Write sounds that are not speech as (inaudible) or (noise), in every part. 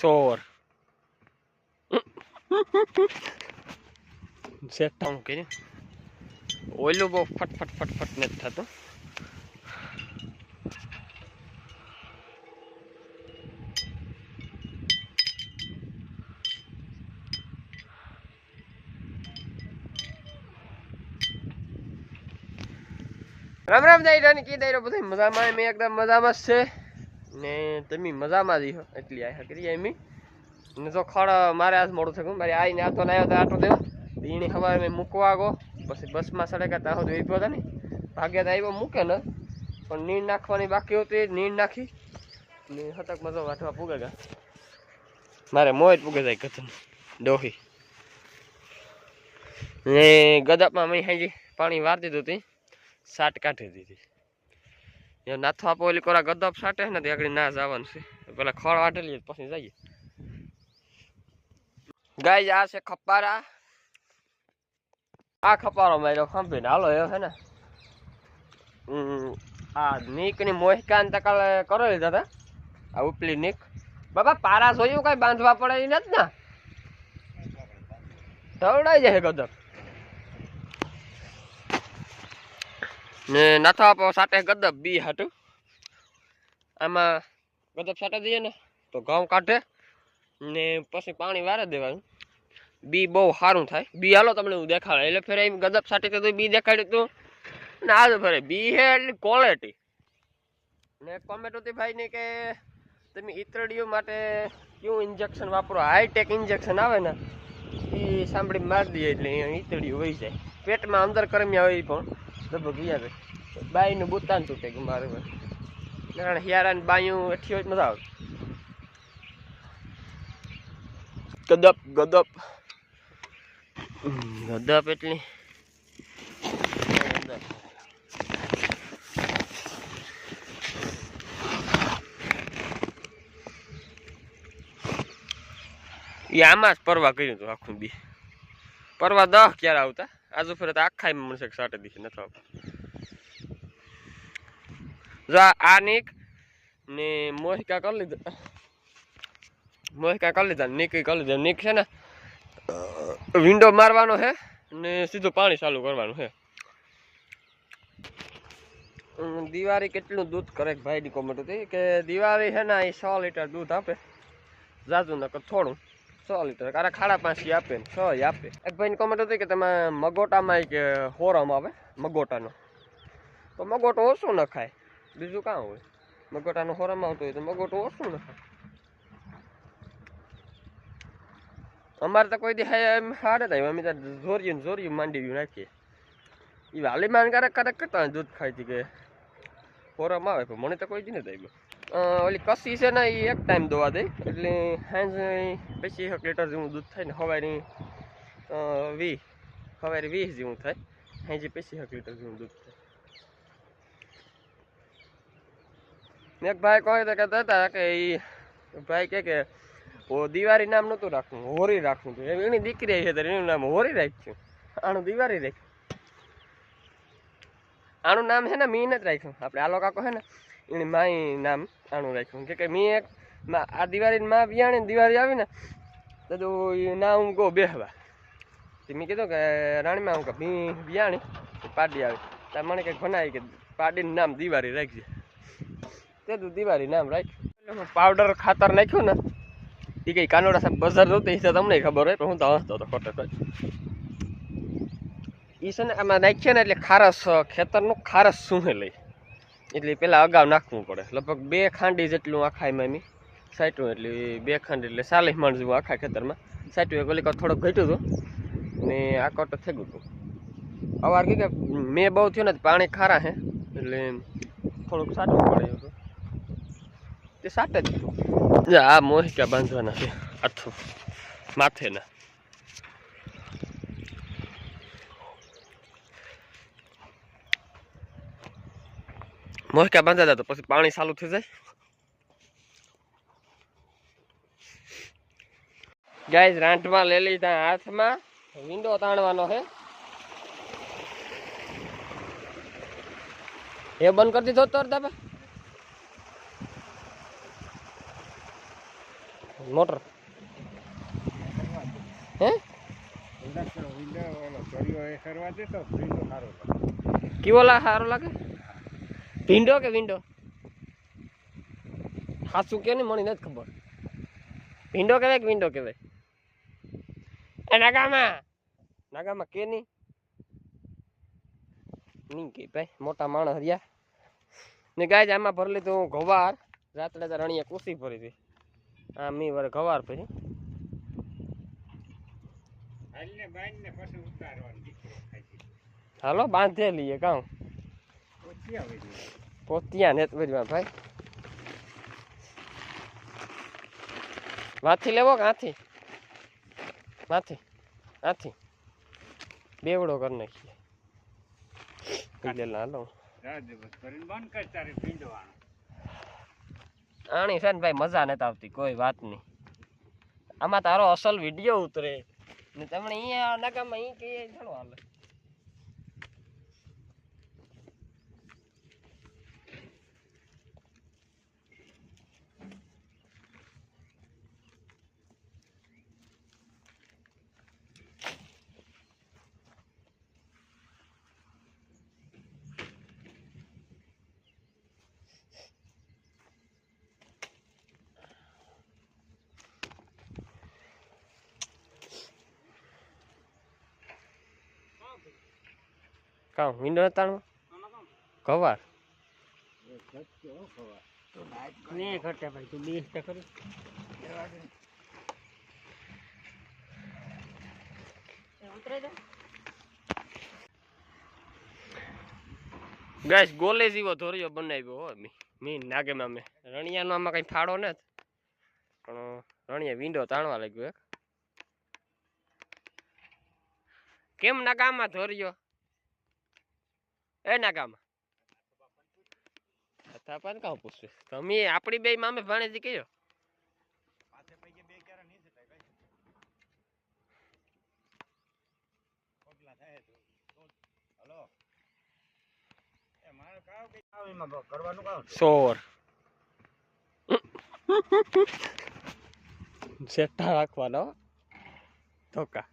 સોર. સેટ કર્યું ઓલું બહુ ફટ ફટ ફટ ફટ નથી થતું. રામ રામ દાયરા કી દાયરો બધું મજામાં? મેં એકદમ મજામાં છે. ને તમે મજામાં જ એટલી આ કરી એમી ને તો ખડ મારે આજ મોડું થયું. મારે આવીને આતો આવ્યો તો આટો દેવો. એને હવા મેં મૂકવા ગયો પછી બસમાં સડે ગયા ત્યાં સુધી ઊભો હતા ને ભાગ્યા તો આવ્યો મૂકે ને. પણ નીણ નાખવાની બાકી હતી નીણ નાખી. ને હતક મજો વાટવા પૂગે ગયા મારે મોય જ પૂગે જાય કથન. ડોહી. ને ગદપમાં મેં હાજી પાણી વાર દીધું હતી સાટ કાઢી દીધી. એ નાથો આપો ઓલી કોરા ગદપ સાટે ને આગળ ના જવાનું છે. પેલા ખળ વાટેલી પછી જઈએ. ગાય આ છે ખપારા. આ ખપારો માર્યો ખંભીને હાલો એવો છે ને. આ નીકની મોહિકાન તકાલે કરો લીધા હતા આ ઉપલી નીક. બાબા, પારા જોયું કઈ બાંધવા પડે નથી ને? ધવડાઈ જાય ગદપ ને નાથો સાથે ગદબ બી હાટું. આમાં ગદબ સાટે દઈએ ને તો ઘઉં કાઢે ને પછી પાણી વારે દેવાનું. બી બહુ સારું થાય. બી હાલો તમને હું દેખાડે. એટલે ફેર એમ ગદબ સાટી તો બી દેખાડ્યું તું. ને આજ ફરે બી હે એટલી ક્વોલિટી ને કોમેન્ટ હતી ભાઈ ને કે તમે ઈતરડીઓ માટે કયું ઇન્જેક્શન વાપરો? હાઈટેક ઇન્જેક્શન આવે ને એ સાંભળી મારી દઈએ એટલે ઈતરડીઓ વહી જાય. પેટમાં અંદર કરમ્યા હોય પણ. લગભગ ગયા ભાઈ બાઈનું બુતાન તૂટે કે મારે કારણ હિયારા ને બાયું એઠી હોય મજા આવે. ગદપ ગદપ. ગદપ એટલી. એ આમાં જ પરવા કર્યું હતું આખું બી. પરવા દહ ક્યારે આવતા? આજુ ફરે આખા મળશે સાટે દીશે નથી જો આ નીક ને મોહિકા કરી લીધા મોહિકા કરી લીધા નીક કરી લીધા નીક છે ને વિન્ડો મારવાનો છે ને સીધું પાણી ચાલુ કરવાનું છે દિવાળી કેટલું દૂધ કરે ભાઈની કોમેન્ટ હતી કે દિવાળી છે ને એ સો લીટર દૂધ આપે જાજુ નકર થોડું સો લીટર કારા ખાડા પાંચી આપે છ આપે. એક ભાઈની કોમેન્ટ હતી કે તમે મગોટામાં કે હોરમ આવે, મગોટાનો. તો મગોટો ઓછું ન ખાય બીજું કાં હોય? મગોટાનો હોરમ આવતો હોય તો મગોટો ઓછું ન ખાય અમારે તો કોઈ દી એમ હાડે થાય અમે તો જોરિયું ને જોરિયું માંડી નાખીએ. એ વાલી માન કરે કે કરતા દૂધ ખાય છે કે હોરમ આવે. પણ મને તો કોઈ જ નથી આવ્યું. ઓલી કસી છે ને, એ એક ટાઈમ દોવા દે. એટલે સાંજે પચીસ એક લીટર જેવું દૂધ થાય ને, હવારી વી સવારે વીસ જેવું થાય. સાંજે પચીસ એક લીટર જેવું દૂધ થાય. એક ભાઈ કહે તો કહેતા હતા કે એ ભાઈ કે, ઓ, દિવાળી નામ નહોતું રાખવું હોરી રાખવું હતું એની દીકરી છે તો એનું નામ હોરી રાખ્યું. આનું દિવાળી રાખ્યું. આનું નામ છે ને, મીન જ રાખ્યું. આપણે આ લોકો છે ને એની માય નામ આનું રાખ્યું. કે મેં એક આ દિવાળી માં વિયાણી દિવાળી આવી ને, તો ના હું કહું બેહવા. તે મેં કીધું કે રાણીમાં હું કે ભી વિયાણી તો પાડી આવી. ત્યાં મને કંઈક ભણાવી કે પાડીનું નામ દિવાળી રાખજે. તે તું દિવાળી નામ રાખ્યું. પાવડર ખાતર નાખ્યું ને, એ કઈ કાનોડા સાહેબ બજાર જોતી તમને ખબર હોય, પણ હું તો હસતો હતો ખોટે એ છે ને આમાં નાખીએ ને એટલે ખારસ ખેતરનું ખારસ શું લઈ. એટલે પેલા અગાઉ નાખવું પડે. લગભગ બે ખાંડી જેટલું આખા એમાં મેં સાટ્યું એટલે બે ખાંડી એટલે ચાલીસ માણ જેવું આખા ખેતરમાં. સાટ્યું એક ઓલી થોડોક ઘટ્યું હતું ને આ કોટો થઈ ગયું હતું. અવાર કે મેં બહુ થયું ને પાણી ખારા હે. એટલે થોડુંક સાટવું પડે હતું. તે સાટે જ આ મોહિકા બાંધવાના છે? આથું, માથેના. મોહિકા બાંધા હતા તો પછી પાણી ચાલુ થઈ જાય. ગાઈઝ રાંઠમાં લઈ લીધા હાથમાં. વિંડો તાણવાનો છે. એ બંધ કરી દીધો તો દાબા મોટર. હે? કેવો લા સારો લાગે? ભીંડો કે વિંડો? હાસું કે નહીં મને નથી ખબર. ભીંડો કહેવાય કે વિંડો કહેવાય? એ નાગામાં. નાગામાં કે નહીં? નહીં કે ભાઈ મોટા માણસ રહ્યા. ને ગાય આમાં ભરી લીધું ઘવાર રાત્રે તો રણીએ કુસી ભરી હતી. આ મી વરે ઘવાર પછી હાલો બાંધે લઈએ કાં પોતિયા ને ભરવા ભાઈ. વાથી લેવો કે આથી? માથી? આથી? બેવડો કરી નાખીએ. આણી છે ને ભાઈ, મજા નથી આવતી, કોઈ વાત નહીં. આમાં તારો અસલ વીડિયો ઉતરે. ને તમને અહીંયા નગામાં અહીં કહીએ, ચાલો હાલે. કાં વિન્ડો તાણમાં કવાર ને ઘટે ભાઈ તું બેસ તો ગેસ ગોલે જેવો ધોરિયો બનાવ્યો હો મીન મી નાગે માં મેં. રણિયાનો આમાં કઈ ફાળો નથી. પણ રણિયા વિન્ડો તાણવા લાગ્યો એક. કેમ નાગામાં ધોરિયો? એ નાગામાં. થાપાને કાં પૂછવે તમે આપણી બે મામે ભાણેજી કયો? કરવાનું કામ સોર. સેટા રાખવાનો ધોકા.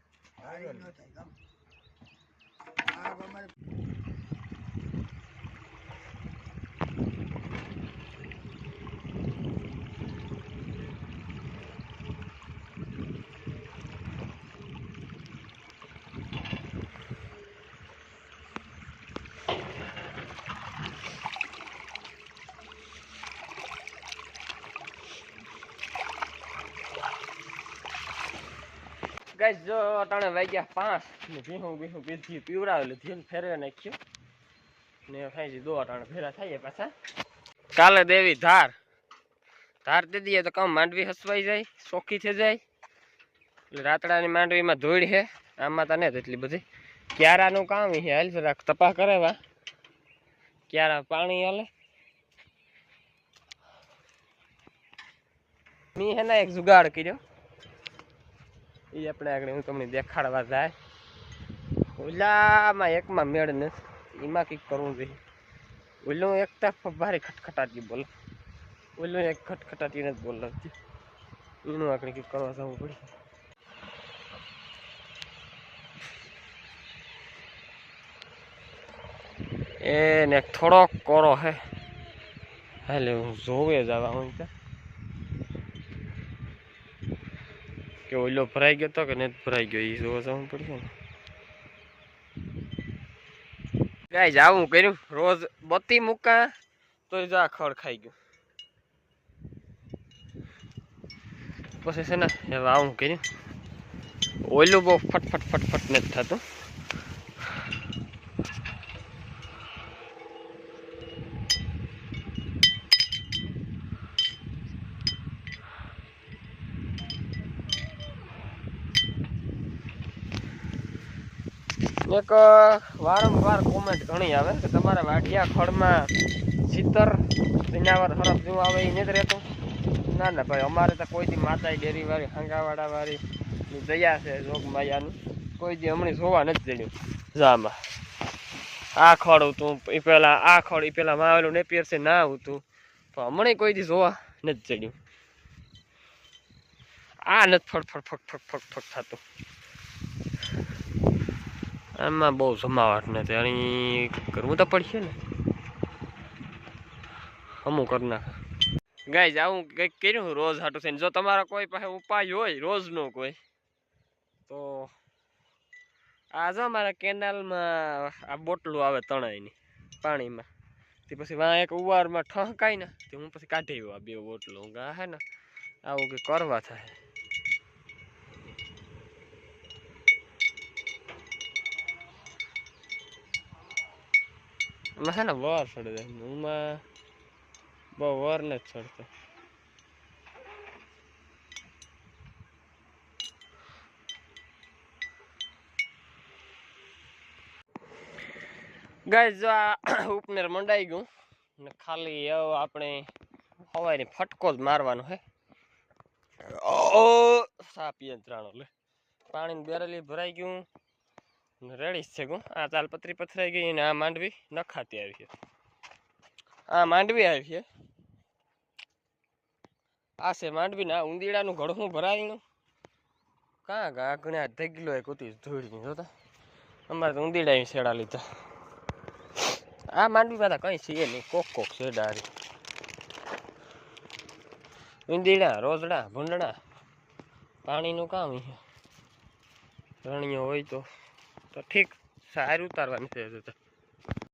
ગાઈસ જો અટાણે વાગ્યા પાંચ ને ભીહું ભીહું પીધી પીવડાવેલું ધીન ફેરવે નાખ્યું. ને થાય છે દો અટાણે ફેરા થાય પાછા. કાલે દેવી ધાર. ધાર દે દઈએ તો કામ માંડવી હસવાઈ જાય ચોખ્ખી થઈ જાય. એટલે રાતડાની માંડવીમાં ધોઈડ છે આમાં તને એટલી બધી. ક્યારાનું કામ છે હાલ જરાક તપા કરાવવા. ક્યારા પાણી હાલે. મી એના એક જુગાડ કર્યો. એ આપણે આગળ હું તમને દેખાડવા જાય. ઓલામાં એકમાં મેળ નથી. એમાં કંઈક કરવું જોઈએ. ઓલું એક તરફ ભારે ખટખટાટી બોલે. ઓલું એક ખટખટાટી નથી બોલાવતી એનું આપણે કંઈક કરવા જવું પડે. એને થોડોક કોરો હે. હાલે, હું જોવે જવા હું ત્યાં કે ઓલો ભરાઈ ગયો તો કે નથી ભરાઈ ગયો એ જોવા જવું પડશે ને ગાય જાવું કર્યું રોજ બત્તી મૂકા તો જા ખડ ખાઈ ગયું પછી છે ને હવે આવું કર્યું ઓલું બહુ ફટફટ ફટફટ નથી થતું એક વારંવાર કોમેન્ટ ઘણી આવે કે તમારા વાઢિયા ખડમાં ચિત્તર જનાવર હરફ જેવું આવે એ નથી રહેતું? ના ના, ભાઈ, અમારે તો કોઈ દી માતા ડેરી વાળી, હાંગાવાડા વાળી દયા છે જોગ માયાનું. કોઈ દી હમણાં જોવા નથી જડ્યું જામાં આ ખડ હતું એ પહેલાં આ ખડ એ પેલા માવેલું ને પહેરશે ના હતું તો હમણાં કોઈ દી જોવા નથી જડ્યું આ નથી ફટ ફટ ફટ ફટ ફટ ફટ થતું. આમાં બહુ જમાવટ નથી. અને કરવું તો પડશે ને. અમુક કરી નાખે. ગાય આવું કંઈક કર્યું રોજ હાટું થઈને. જો તમારા કોઈ પાસે ઉપાય હોય, રોજનો કોઈ, તો આ જો અમારા કેનાલમાં આ બોટલું આવે તણાઈની, પાણીમાં. તે પછી વાં એક ઉવારમાં ઠહકાય ને તે હું પછી કાઢી આ બે બોટલું. ગા હે ને, આવું કંઈક કરવા થાય. એમાં છે ને વર ચડે જાય હુંમાં બહુ વર ગાય જો આ (coughs) ઉપનેર મંડાઈ ગયું. ને ખાલી હવે આપણે હવારે ફટકો જ મારવાનો હે. ઓ, સાપ યંત્રાણો ત્રાણો લે. પાણીની બેરલી ભરાઈ ગયું. રેડી છે ગું. આ તાલપત્રી પથરાઈ ગઈ ને આ માંડવી નખાતી આવી છે. આ માંડવી આવી છે. આ છે માંડવી ને આ ઉંદીડાનું ઘડું ભરાયું કાં ગા ઘણા એ એક ઉતી ધોળી જોતા અમારે તો ઉંદીડા શેડા લીધા. આ માંડવી પાછા કઈ છે નહીં, કોક કોક શેડા ડારી ઉંદીડા, રોજડા, ભૂંડડા, પાણીનું કામ રણિયો હોય તો. તો ઠીક સારું ઉતારવાનું છે